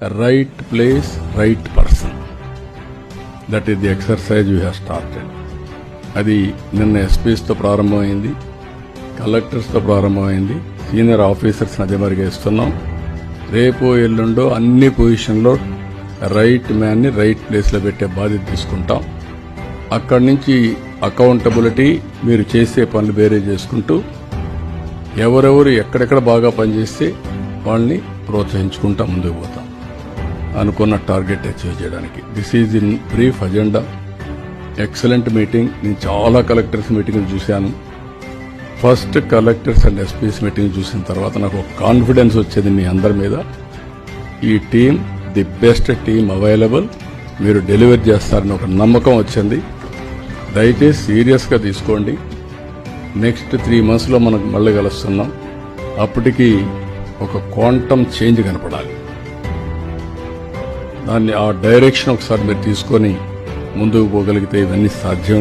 Right place right person that is the exercise you have started అది నిన్న ఎస్పీస్తో ప్రారంభమైంది కలెక్టర్స్తో ప్రారంభమైంది సీనియర్ ఆఫీసర్స్ అదే మరిగా ఇస్తున్నాం రేపు ఎల్లుండో అన్ని పొజిషన్లో రైట్ మ్యాన్ని రైట్ ప్లేస్లో పెట్టే బాధ్యత తీసుకుంటాం. అక్కడి నుంచి అకౌంటబిలిటీ మీరు చేసే పనులు వేరే చేసుకుంటూ ఎవరెవరు ఎక్కడెక్కడ బాగా పనిచేస్తే వాళ్ళని ప్రోత్సహించుకుంటా ముందుకు పోతాం. అనుకున్న టార్గెట్ అచీవ్ చేయడానికి. This is in brief agenda excellent meeting నేను చాలా కలెక్టర్స్ మీటింగ్ చూశాను. First collectors and SPs meeting చూసిన తర్వాత నాకు ఒక కాన్ఫిడెన్స్ వచ్చేది మీ అందరి మీద. ఈ team the best team available మీరు డెలివర్ చేస్తారని ఒక నమ్మకం వచ్చింది. దయచేసి సీరియస్గా తీసుకోండి. నెక్స్ట్ త్రీ మంత్స్లో మనకు మళ్ళీ కలుస్తున్నాం. అప్పటికి ఒక క్వాంటమ్ చేంజ్ కనపడాలి. దాన్ని ఆ డైరెక్షన్ ఒకసారి మీరు తీసుకొని ముందుకు పోగలిగితే ఇవన్నీ సాధ్యం.